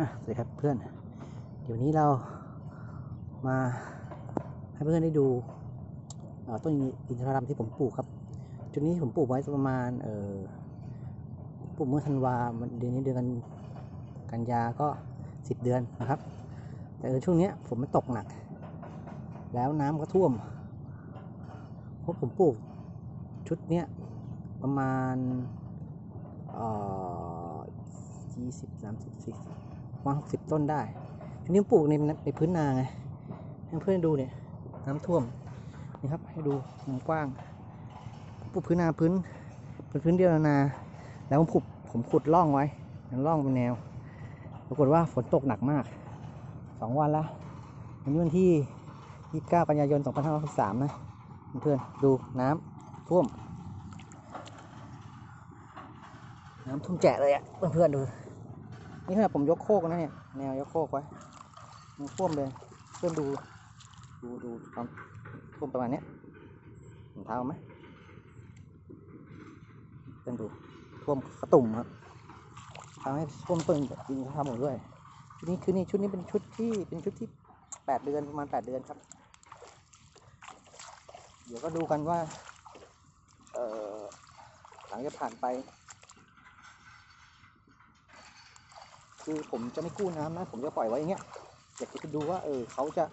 อะสวัสดีครับเพื่อน เดี๋ยวนี้เรามาให้เพื่อนได้ดูต้นอินทรลัมที่ผมปลูกครับ จุดนี้ผมปลูกไว้ประมาณเออปลูกเมื่อธันวาเดือนนี้เดือนกันกันยาก็สิบเดือนนะครับ แต่ช่วงนี้ฝนมันตกหนัก แล้วน้ำก็ท่วมเพราะผมปลูกชุดเนี้ยประมาณเอ่อยี่สิบสามสิบสี่สิบ ประมาณหกสิบต้นได้ทีนี้ปลูกในในพื้นนาไงให้เพื่อนดูเนี่ยน้ำท่วมนี่ครับให้ดูมุมกว้างปลูกพื้นนาพื้นเป็นพื้นเดียวนา แล้วผมขุดผมขุดร่องไว้เป็นร่องเป็นแนว ปรากฏว่าฝนตกหนักมากสองวันละวันนี้วันที่29กันยายน2563นะเพื่อนๆดูน้ำท่วมน้ำท่วมแจะเลยอะเพื่อนๆดู นี่ขนาดผมยกโคกนะเนี่ย แนวยกโคกไว้มันท่วมเลยเพื่อนดู ดูดูความท่วมประมาณเนี้ยเห็นเท้าไหมเพื่อนดูท่วมกระตุ่มครับทำให้ท่วมต้นดินทำหมดด้วยชุดนี้คือนี่ชุดนี้เป็นชุดที่เป็นชุดที่แปดเดือนประมาณแปดเดือนครับ เดี๋ยวก็ดูกันว่า เอ่อหลังจากผ่านไป คือผมจะไม่กู้น้ำนะ ผมจะปล่อยไว้อย่างเงี้ยอยากจะดูว่าเออเขาจะ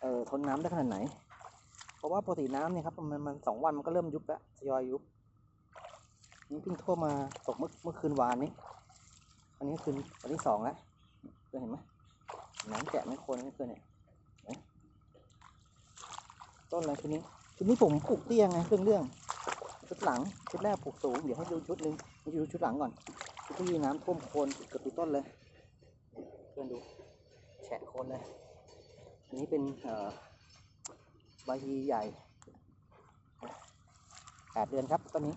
เออทนน้ำได้ขนาดไหน เพราะว่าปกติน้ำเนี่ยครับมันมันสองวันมันก็เริ่มยุบแล้วทยอยยุบนี่เพิ่งท่วมมาตกเมื่อเมื่อคืนวานนี้ อันนี้คืนวันที่สองแล้วเห็นไหมน้ำแกะไม่คนไม่เคยเนี่ยต้นอะไรชุดนี้ชุดนี้ผมปลูกเตี้ยไงเรื่องเรื่องชุดหลังชุดแรกปลูกสูงเดี๋ยวให้ดูชุดหนึ่งดูชุดหลังก่อน ที่น้ำท่วมโคนเกือบทุกต้นเลยเพื่อนดูแฉะโคนเลย อันนี้เป็นเอ่อใบีใหญ่แปดเดือนครับต้นนี้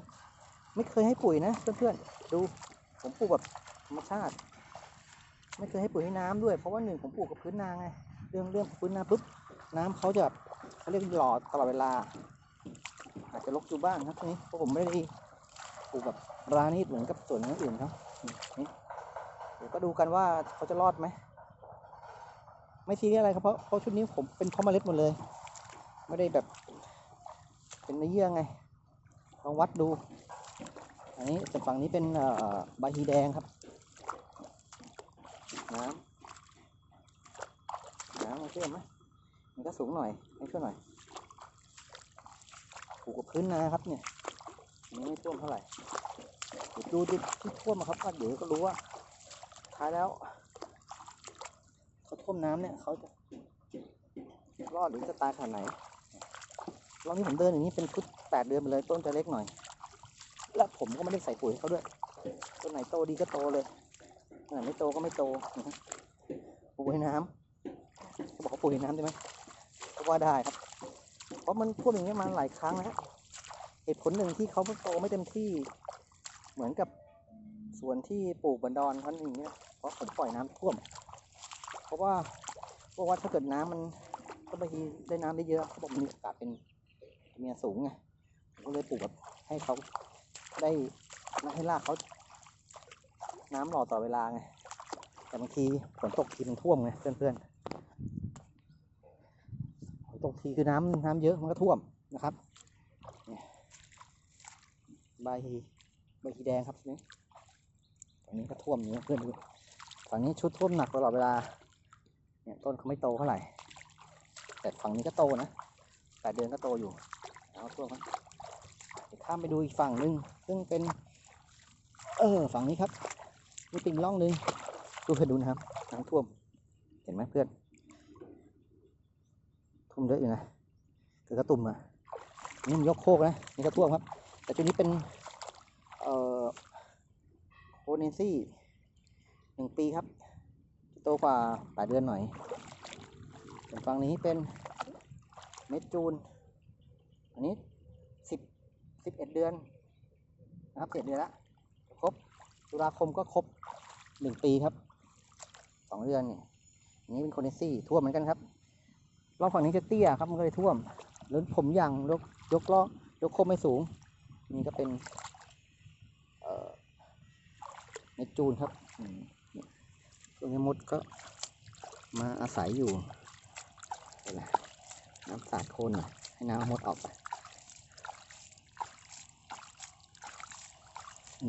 ไม่เคยให้ปุ๋ยนะ เพื่อนๆ ดูผมปลูกแบบธรรมชาติ ไม่เคยให้ปุ๋ยให้น้ำด้วย เพราะว่าหนึ่งผมปลูกกับพื้นนาไง เรื่องเรื่องพื้นนาปุ๊บน้ำเขาจะแบบเขาเรียกหล่อตลอดเวลา อาจจะรกอยู่บ้างครับนี้เพราะผมไม่ได้ปลูกแบบ รานิดเหมือนกับส่วนอื่นเขานี่เดี๋ยวก็ดูกันว่าเขาจะรอดไหม ไม่ซีเรียสอะไรครับเพราะเพราะชุดนี้ผมเป็นเพราะเมล็ดหมดเลย ไม่ได้แบบ เป็นเนื้อเยื่อไงลองวัดดู อันนี้ส่วนฝั่งนี้เป็นใบฮีแดงครับ น้ำน้ำมันเชื่อมไหมมันก็สูงหน่อยให้ช่วยหน่อยผูกกับพื้นนาครับเนี่ยนี้ไม่ท่วมเท่าไหร่ ดูดูที่ท่วมครับว่าเดี๋ยวก็รู้ว่าท้ายแล้วเขาท่วมน้ำเนี่ยเขาจะรอดหรือจะตายขนาดไหนรอบนี้ผมเดินอย่างนี้เป็นชุดแปดเดือนไปเลยต้นจะเล็กหน่อย และผมก็ไม่ได้ใส่ปุ๋ยเขาด้วยต้นไหนโตดีก็โตเลยต้นไหนไม่โตก็ไม่โตปลูกให้น้ำเขาบอกเขาปลูกให้น้ำได้ไหมก็ว่าได้ครับ เพราะมันท่วมอย่างนี้มาหลายครั้งแล้วเหตุผลหนึ่งที่เขาโตไม่เต็มที่ เหมือนกับส่วนที่ปลูกบันดอนเขาอย่างเงี้ยเพราะผมปล่อยน้ำท่วม เพราะว่าเพราะว่าถ้าเกิดน้ำมันก็บางทีได้น้ำได้เยอะเขาบอกมันมีโอกาสเป็นเมียสูงไงผมก็เลยปลูกแบบให้เขาได้ให้รากเขาน้ำหล่อต่อเวลาไงแต่บางทีฝนตกทีมันท่วมไงเพื่อนๆฝนตกทีคือน้ำน้ำเยอะมันก็ท่วมนะครับเนี่ย บใบทีแดงครับนี่ฝั่งนี้ก็ท่วมอย่างนี้เพื่อนดูฝั่งนี้ชุดท่วมหนักตลอดเวลา เนี่ยต้นเขาไม่โตเท่าไหร่ แต่ฝั่งนี้ก็โตนะแปดเดือนก็โตอยู่เอาท่วมครับข้ามไปดูอีกฝั่งหนึ่งซึ่งเป็น เออฝั่งนี้ครับมีติ่งร่องหนึ่งดูเพื่อนดูนะครับน้ำท่วม เห็นไหมเพื่อนท่วมเยอะอยู่นะคือกระตุ่มอะนี่มันยกโคกนะนี่ก็ท่วมครับ แต่จุดนี้เป็น เนซี่หนึ่งปีครับ โตกว่าหลายเดือนหน่อยส่วนฝั่งนี้เป็นเม็ดจูน อันนี้สิบสิบเอ็ดเดือนนะครับเจ็ดเดือนละครบตุลาคมก็ครบหนึ่งปีครับสองเดือนนี่อันนี้เป็นโคเนซี่ท่วมเหมือนกันครับรอบฝั่งนี้จะเตี้ยครับมันก็เลยท่วมแล้วผมยางยกยกล้อยกโคมไม่สูง นี่ก็เป็น เอ่อเม็ดจูนครับอืมนี่วงนี้มดก็มาอาศัยอยู่น้ำสาดโคนหน่อยให้น้ำมดออกไป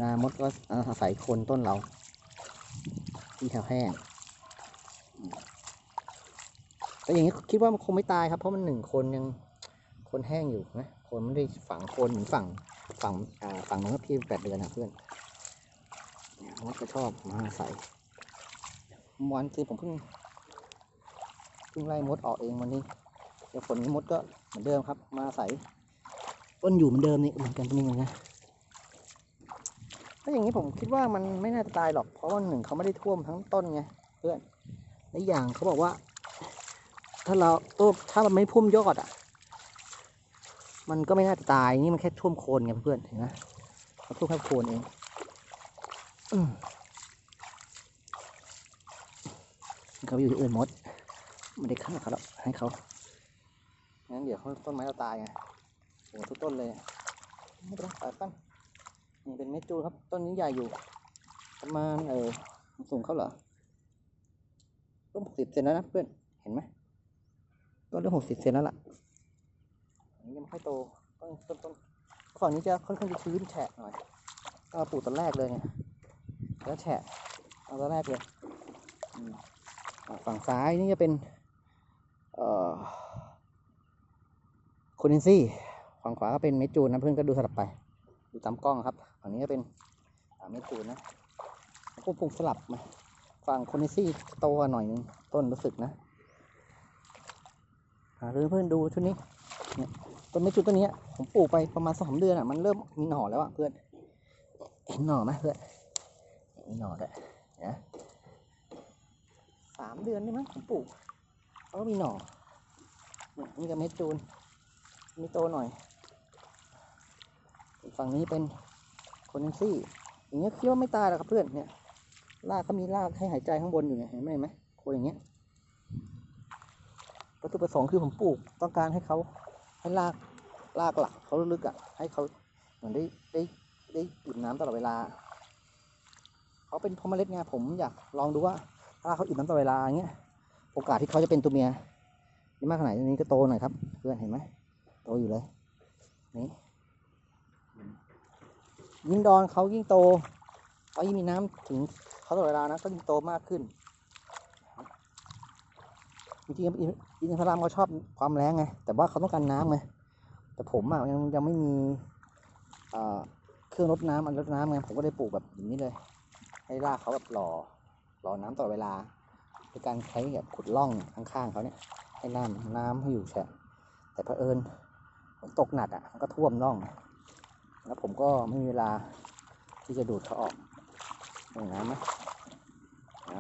นามดก็อาศัยโคนต้นเรา ที่แถวแห้งแต่อย่างนี้คิดว่ามันคงไม่ตายครับเพราะมันหนึ่งคนยังคนแห้งอยู่นะคนไม่ได้ฝังคนเหมือนฝั่งฝั่งฝั่งนู้นครับพี่แปดเดือนนะเพื่อน มดก็ชอบมาอาศัยเมื่อวันคือผมเพิ่งเพิ่งไล่มดออกเองวันนี้เดี๋ยวฝนนี้มดก็เหมือนเดิมครับ มาอาศัยต้นอยู่เหมือนเดิมนี่เหมือนกันนี่เหมือนกันถ้าอย่างนี้ผมคิดว่ามันไม่น่าจะตายหรอกเพราะว่าหนึ่งเขาไม่ได้ท่วมทั้งต้นไงเพื่อนและอย่างเขาบอกว่า ถ้าเราต้นถ้ามันไม่พุ่มยอดอะ มันก็ไม่น่าจะตายนี่มันแค่ท่วมโคนไงเพื่อนเห็นไหมเขาท่วมแค่โคนเอง เขาอยู่ที่อื่นหมดไม่ได้ฆ่าเขาหรอกให้เขางั้นเดี๋ยวเขาต้นไม้เราตายไงโอ้ทุกต้นเลยไม่เป็นไรตัดกันนี่เป็นเม็ดจูครับ ต้นนี้ใหญ่อยู่ ประมาณเออสูงเขาเหรอต้นหกสิบเซนแล้วนะเพื่อนเห็นไหมต้นเริ่มหกสิบเซนแล้วล่ะนนี้ยังไม่ค่อยโตต้นต้นต้นฝั่งนี้จะค่อนข้างจะชื้นแฉะหน่อยก็ปลูกตอนแรกเลยไงแล้วแฉะเอาตอนแรกเลยฝั่งซ้ายนี่จะเป็นเอ่อโคนินซี่ฝั่งขวาก็เป็นเมจูนนะเพื่อนก็ดูสลับไป ดูตามกล้องครับฝั่งนี้ก็เป็นเมจูนนะแล้วก็ปลูกสลับมาฝั่งโคนินซี่โตกว่าหน่อยนึงต้นรู้สึกนะหาเรือเพื่อนดูชุดนี้เนี่ยต้นเมจูนต้นนี้ผมปลูกไปประมาณสองเดือนอะมันเริ่มมีหน่อแล้วอะเพื่อนเห็นหน่อไหมเพื่อน มีหน่อด้วยนะสามเดือนได้มั้งผมปลูกเขาก็มีหน่อเนี่ยนี่ก็เม็ดจูน มีโตหน่อย อีกฝั่งนี้เป็นโคเนซี่ อย่างเงี้ยคิดว่าไม่ตายหรอกครับเพื่อนเนี่ยรากเขามีรากให้หายใจข้างบนอยู่เนี่ยเห็นไหมไหมโคนอย่างเงี้ยวัตถุประสงค์คือผมปลูกต้องการให้เขาให้รากรากหลักเขาลึกๆอะให้เขาเหมือนได้ได้ได้ดื่มน้ำตลอดเวลา เขาเป็นพาะเมล็ดไงผมอยากลองดูว่าถ้าเขาอิ่มน้ำตลอดเวลาอย่างเงี้ยโอกาสที่เขาจะเป็นตัวเมียนี่มากขนาดนี้ก็โตหน่อยครับ เพื่อนเห็นไหมโตอยู่เลยนี่ยิ่งดอนเขายิ่งโตเขายิ่งมีน้ำถึงเขาตลอดเวลานะก็ยิ่งโตมากขึ้นจริงๆอินทผลัมเขาชอบความแรงไงแต่ว่าเขาต้องการน้ำไงแต่ผมอะยังยังไม่มีเครื่องรดน้ำอันรดน้ำไงผมก็ได้ปลูกแบบอย่างนี้เลย ให้รากเขาแบบหล่อหล่อน้ำตลอดเวลาโดยการใช้แบบขุดร่องข้างๆเขาเนี่ยให้น้ำน้ำให้อยู่แฉะแต่เผอิญฝนตกหนักอะมันก็ท่วมร่อง แล้วผมก็ไม่มีเวลาที่จะดูดเขาออกเห็นน้ำไหมน้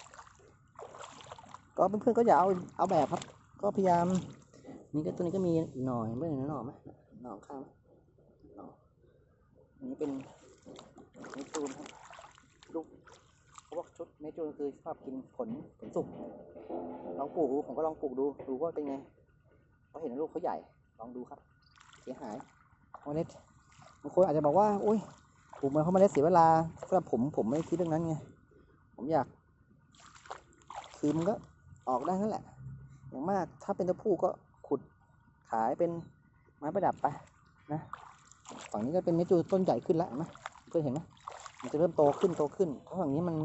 ำก็เพื่อนๆก็อย่าเอาเอาแบบครับ ก็พยายาม นี่ก็ตัวนี้ก็มีหน่อยไม่เห็นหน่อไหมหน่อข้างหมหน่ออันนี้เป็น เมจูนครับลูกเขาบอกชุดเมจูนคือชอบกินผลผลสุกลองปลูกดูผมก็ลองปลูกดูดูว่าเป็นไงเขาเห็นลูกเขาใหญ่ลองดูครับ เสียหายเมล็ดบางคนอาจจะบอกว่าโอ้ยปลูกมาเพราเมล็ดเสียเวลาสำหรับผมผมไม่คิดเรื่องนั้นไงผมอยาก คือมันก็ออกได้นั่นแหละ อย่างมากถ้าเป็นตัวผู้ก็ขุดขายเป็นไม้ประดับไปนะ ฝั่งนี้ก็เป็นเมจูต้นใหญ่ขึ้นแล้วนไหมเพื่อนเห็นไหม มันจะเริ่มโตขึ้นโตขึ้น เพราะฝั่งนี้มัน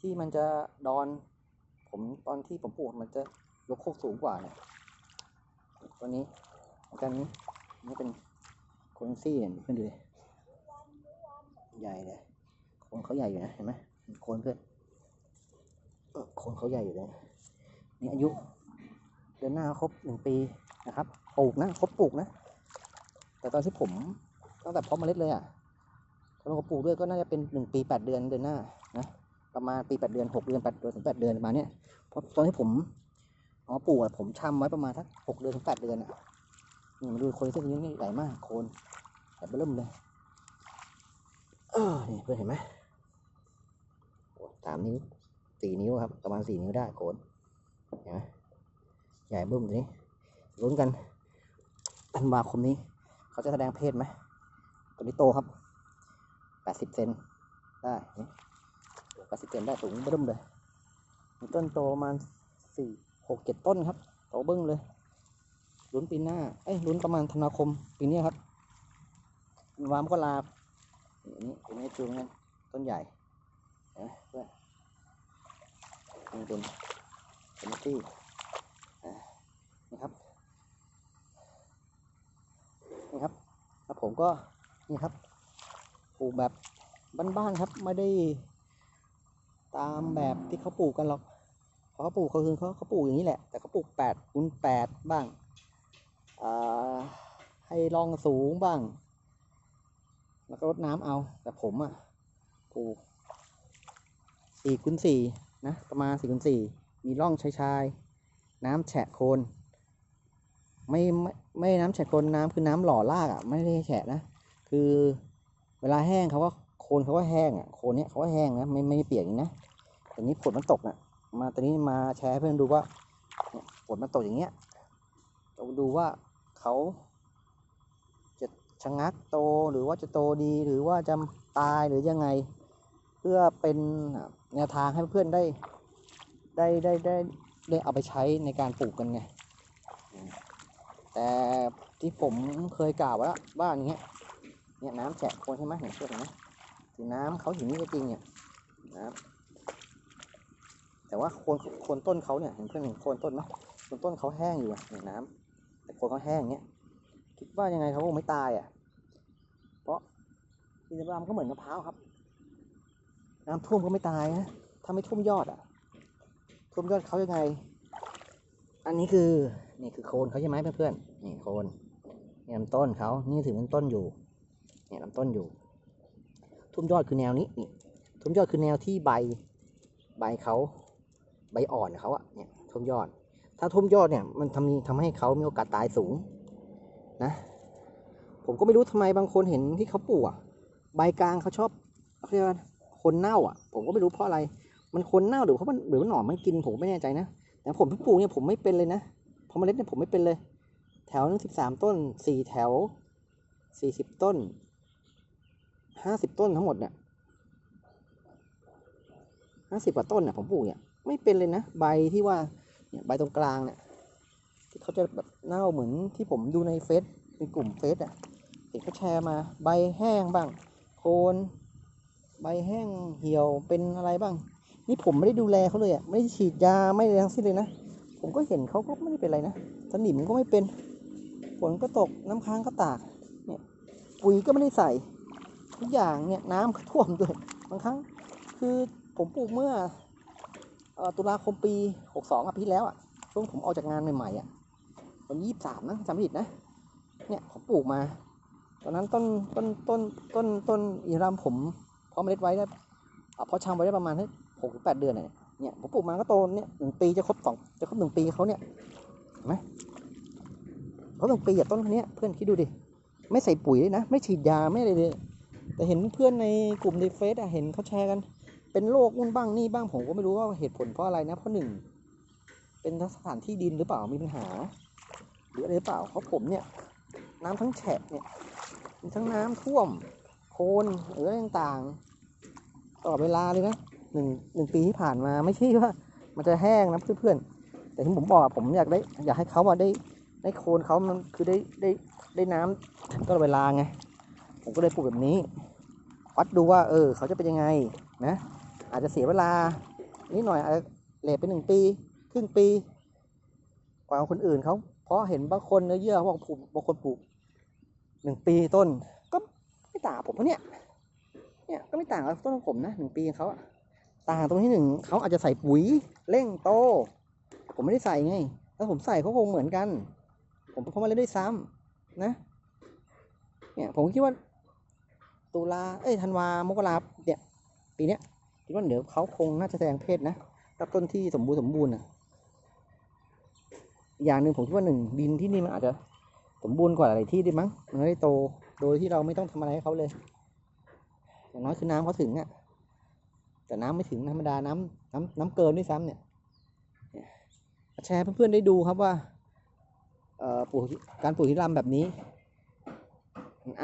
ที่มันจะดอน ผมตอนที่ผมปลูกมันจะยกโคกสูงกว่าเนี่ยตัวนี้กันนี้นี่เป็นโคนซี่เนี่ยเพื่อนดูดิใหญ่เลยโคนเขาใหญ่อยู่นะเห็นไหมโคนเพื่อนโคนเขาใหญ่อยู่เลยนี่อายุเดือนหน้าครบหนึ่งปีนะครับปลูกนะครบปลูกนะ แต่ตอนที่ผมตั้งแต่เพาะเมล็ดเลยอะ ตอนผมปลูกด้วยก็น่าจะเป็นหนึ่งปีแปดเดือนเดือนหน้านะประมาณปีแปดเดือนหกเดือนแปดเดือนถึงแปดเดือนประมาณเนี้ยเพราะตอนที่ผมอามาปลูกผมชำไว้ประมาณทักหกเดือนถึงแปดเดือนอะนี่มาดูโคนเส้นนี้ใหญ่มากโคนแบบเริ่มเลยเออนี่เพื่อนเห็นไหมสามนิ้วสี่นิ้วครับ ประมาณสี่นิ้วได้โคนเห็นไหมใหญ่บึ้มตัวนี้ลุ้นกันธันวาคมนี้ เขาจะแสดงเพศไหมตัวนี้โตครับ แปดสิบเซนได้แปดสิบเซนได้สูงเบิ่มเลยมีต้นโตประมาณสี่หกเจ็ดต้นครับโตเบิ้งเลยลุ้นปีหน้าเอ้ยลุ้นประมาณธันวาคมปีนี้ครับธันวามก็ลานี่เป็นไงจูงกันต้นใหญ่เห็นไหมเพื่อนนี่เป็นเป็นที่นี่ครับนี่ครับแล้วผมก็นี่ครับ ปลูกแบบบ้านๆครับ ไม่ได้ตามแบบที่เขาปลูกกันหรอกเพราะเขาปลูกเขาคือเขาเขาปลูกอย่างนี้แหละ แต่เขาปลูกแปดคูณแปดบ้างอให้รองสูงบ้าง แล้วก็รดน้ำเอา แต่ผมอะปลูกสี่คูณสี่นะ ประมาณสี่คูณสี่มีร่องชายชายๆน้ำแฉะโคนไม่ไม่ไม่น้ำแฉะโคนน้ำคือน้ำหล่อรากอะ ไม่ได้แฉะนะ คือ วลาแห้งเขาก็โคนเขาก็แห้งอะโคนเนี้ยเขาก็แห้งนะไม่ไม่เปียกอย่างนี้นะแต่นี้ฝนมันตกน่ะมาตอนนี้มาแชร์เพื่อนดูว่าฝนมันตกอย่างเงี้ยเราดูว่าเขาจะชะงักโตหรือว่าจะโตดีหรือว่าจะตายหรือยังไง เพื่อเป็นแนวทางให้เพื่อนได้ได้ได้ได้ได้เอาไปใช้ในการปลูกกันไงแต่ที่ผมเคยกล่าวไว้แล้วว่าอย่างเงี้ย เนี่ยน้ำแฉะโคนใช่ไหมเห็นเชือกเห็นไหมคือน้ำเขาอย่นี้ก็จริงเนี่ยนะแต่ว่าโคนโคนต้นเขาเนี่ยเห็นเพื่อนเห็นโคนต้นไหมโคนต้นเขาแห้งอยู่อะเนี่ยน้ำแต่โคนเขาแห้งเงี้ยคิดว่ายังไงเขาคงไม่ตายอะ เพราะอินทผลัมก็เหมือนมะพร้าวครับ น้ำท่วมก็ไม่ตายนะถ้าไม่ท่วมยอดอะ ท่วมยอดเขายังไง อันนี้คือนี่คือโคนเขาใช่ไหมเพื่อนๆนี่โคนนี่ลำต้นเขานี่ถึงลำต้นอยู่ เนี่ยลำต้นอยู่ ทุ่มยอดคือแนวนี้นี่ทุ่มยอดคือแนวที่ใบใบเขาใบอ่อนเขาอะเนี่ยทุ่มยอด ถ้าทุ่มยอดเนี่ยมันทำทำให้เขามีโอกาสตายสูงนะ ผมก็ไม่รู้ทำไมบางคนเห็นที่เขาปลูกอะใบกลางเขาชอบเขาเรียกว่าคนเน่าอะผมก็ไม่รู้เพราะอะไร มันคนเน่าหรือเพราะมันหรือว่าหนอนมันกินผมไม่แน่ใจนะแต่ผมที่ปลูกเนี่ยผมไม่เป็นเลยนะพอเมล็ดเนี่ยผมไม่เป็นเลย แถวนึงสิบสามต้นสี่แถวสี่สิบต้น ห้าสิบต้นทั้งหมดเนี่ยห้าสิบกว่าต้นเนี่ยผมปลูกเนี่ยไม่เป็นเลยนะ ใบที่ว่าเนี่ยใบตรงกลางเนี่ยที่เขาจะแบบเน่าเหมือนที่ผมดูในเฟซในกลุ่มเฟซอะเห็นเขาแชร์มาใบแห้งบ้าง โคนใบแห้งเหี่ยวเป็นอะไรบ้าง นี่ผมไม่ได้ดูแลเขาเลยอะไม่ได้ฉีดยาไม่อะได้ทั้งสิ้นเลยนะผมก็เห็นเขาก็ไม่ได้เป็นอะไรนะสนิมก็ไม่เป็นฝนก็ตกน้ำค้างก็ตากเนี่ยปุ๋ยก็ไม่ได้ใส่ ทุกอย่างเนี่ยน้ำก็ท่วมด้วยบางครั้งคือผมปลูกเมื่ออตุลาคมปี 62อะปีที่แล้วอะช่วงผมออกจากงานใหม่ๆอะวันยี่สามนะจำไม่ผิดนะเนี่ยผมปลูกมา ตอนนั้นต้นต้นต้นต้นต้นอินทรัมผมเพาะเมล็ดไว้ได้เอ่อเพาะชำไว้ได้ประมาณหกถึงแปดเดือนเนี่ยเนี่ยผมปลูกมาก็โตเนี่ยหนึ่งปีจะครบสองจะครบหนึ่งปีเขาเนี่ยเห็นไหมเขาหนึ่งปีอะต้นคนเนี้ยเพื่อนคิดดูดิไม่ใส่ปุ๋ยเลยนะ ไม่ฉีดยาไม่อะไรเลย แต่เห็นเพื่อนในกลุ่มในเฟซอะเห็นเขาแชร์กัน เป็นโรคนู่นบ้างนี่บ้างผมก็ไม่รู้ว่าเหตุผลเพราะอะไรนะเพราะหนึ่งเป็นสถานที่ดินหรือเปล่ามีปัญหา หรืออะไรหรือเปล่าเพราะผมเนี่ย น้ำทั้งแฉะเนี่ยมีทั้งน้ำท่วมโคลนหรืออะไรต่างๆตลอดเวลาเลยนะหนึ่งหนึ่งปีที่ผ่านมาไม่ใช่ว่า มันจะแห้งนะเพื่อนๆแต่ที่ผมบอกผมอยากได้ อยากให้เขาอะได้ได้โคลนเขามันคือได้ได้ได้น้ำตลอดเวลาไง ผมก็เลยปลูกแบบนี้วัดดูว่า เออ เขาจะเป็นยังไงนะ อาจจะเสียเวลา นิดหน่อยอาจจะเลทไปหนึ่งปี ครึ่งปี กว่าคนอื่นเขาเพราะเห็นบางคนเนื้อเยื่อเขาบอกปลูกบางคนปลูกหนึ่งปีต้น ก็ไม่ต่างกับผมนะเนี่ยเนี่ยก็ไม่ต่างกับต้นของผมนะหนึ่งปีของเขาต่างตรงที่หนึ่งเขาอาจจะใส่ปุ๋ยเร่งโต ผมไม่ได้ใส่ไงถ้าผมใส่เขาคงเหมือนกัน ผมเพราะมาเล่นด้วยซ้ำนะเนี่ยผมคิดว่า ตุลาเอ้ยธันวามกราเนี่ยปีเนี้ยคิดว่าเดี๋ยวเขาคงน่าจะแสดงเพศนะรับต้นที่สมบูรณ์สมบูรณ์อะอย่างหนึ่งผมคิดว่าหนึ่งดินที่นี่มันอาจจะสมบูรณ์กว่าหลายที่ด้มั้งมันได้โตโดยที่เราไม่ต้องทำอะไรให้เขาเลย อย่างน้อยคือน้ำเขาถึงอะแต่น้ำไม่ถึงธรรมดาน้ำน้ำน้ำเกินด้วยซ้ำเนี่ยเนี่ยแชร์เพื่อนๆได้ดูครับว่าเอ่อปลูกการปลูกที่ลำแบบนี้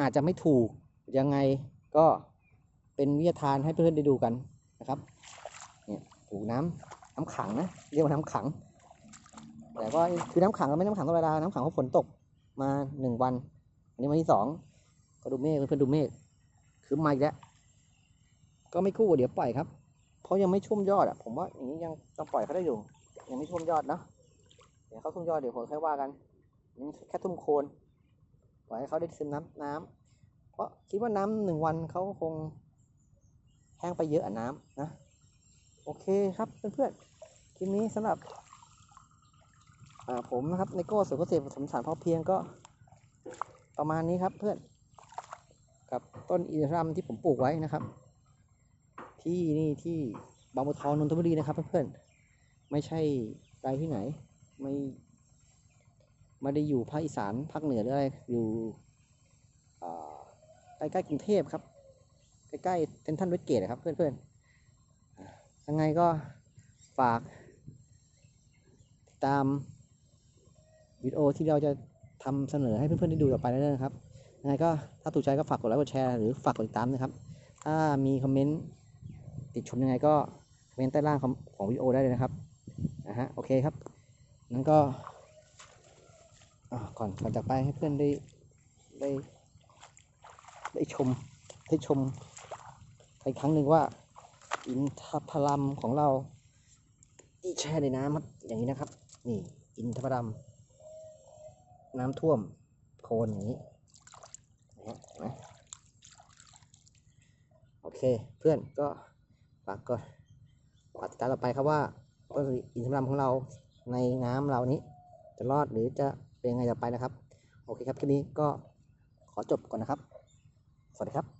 อาจจะไม่ถูก ยังไงก็เป็นวิทยาทานให้เพื่อนๆได้ดูกันนะครับเนี่ยถูน้ำน้ำขังนะเรียกว่าน้ำขัง แต่ว่าคือน้ำขังก็ไม่น้ำขังธรรมดาน้ำขังเพราะฝนตกมาหนึ่งวัน อันนี้วันที่สองก็ดูเมฆเพื่อนๆดูเมฆคือมาอีกแล้วก็ไม่กู้เดี๋ยวปล่อยครับ เพราะยังไม่ชุ่มยอดอะ ผมว่าอย่างนี้ยังต้องปล่อยเขาได้อยู่ ยังไม่ชุ่มยอดเนะเดี๋ยวเขาชุ่มยอดเดี๋ยวผมค่อยว่ากันนี่แค่ทุ่มโคนปล่อยให้เขาได้ซึมน้ำน้ำ เพราะคิดว่าน้ำหนึ่งวันเขาคงแห้งไปเยอะน้ำนะ โอเคครับเพื่อนๆคลิปนี้สำหรับผมนะครับในโก้สุขเกษตรผสมสารพอเพียงก็ประมาณนี้ครับเพื่อน กับต้นอินทรัมที่ผมปลูกไว้นะครับ ที่นี่ที่บางบัวทองนนทบุรีนะครับเพื่อนๆไม่ใช่ไกลที่ไหน ไม่ไม่ได้อยู่ภาคอีสานภาคเหนือหรืออะไรอยู่ ล้ๆกรุงเทพครับ ใกล้ๆเซนทรัลเวสเกตครับเพื่อนๆอ่ายังไงก็ฝากติดตามวิดีโอที่เราจะทำเสนอให้เพื่อนๆได้ดูต่อไปเรื่อยๆนะครับยังไงก็ถ้าถูกใจก็ฝากกดไลค์กดแชร์หรือฝากกดติดตามนะครับ ถ้ามีคอมเมนต์ติดชมยังไงก็คอมเมนต์ใต้ล่างของของวิดีโอได้เลยนะครับนะฮะโอเคครับนั้นก็ก่อนก่อนจากไปให้เพื่อนได้ได้ ได้ชมได้ชมอีกครั้งหนึ่งว่า อินทผลัมของเราที่แช่ในน้ำครับอย่างนี้นะครับ นี่ อินทผลัม น้ำท่วมโคลนอย่างนี้นะฮะนไหมโอเคเพื่อนก็ฝากก็ฝากติดตามต่อไปครับว่าต้นอินทผลัมของเราในน้ำเรานี้ จะรอดหรือจะเป็นยังไงต่อไปนะครับ โอเคครับคลิปนี้ก็ขอจบก่อนนะครับ สวัสดีครับ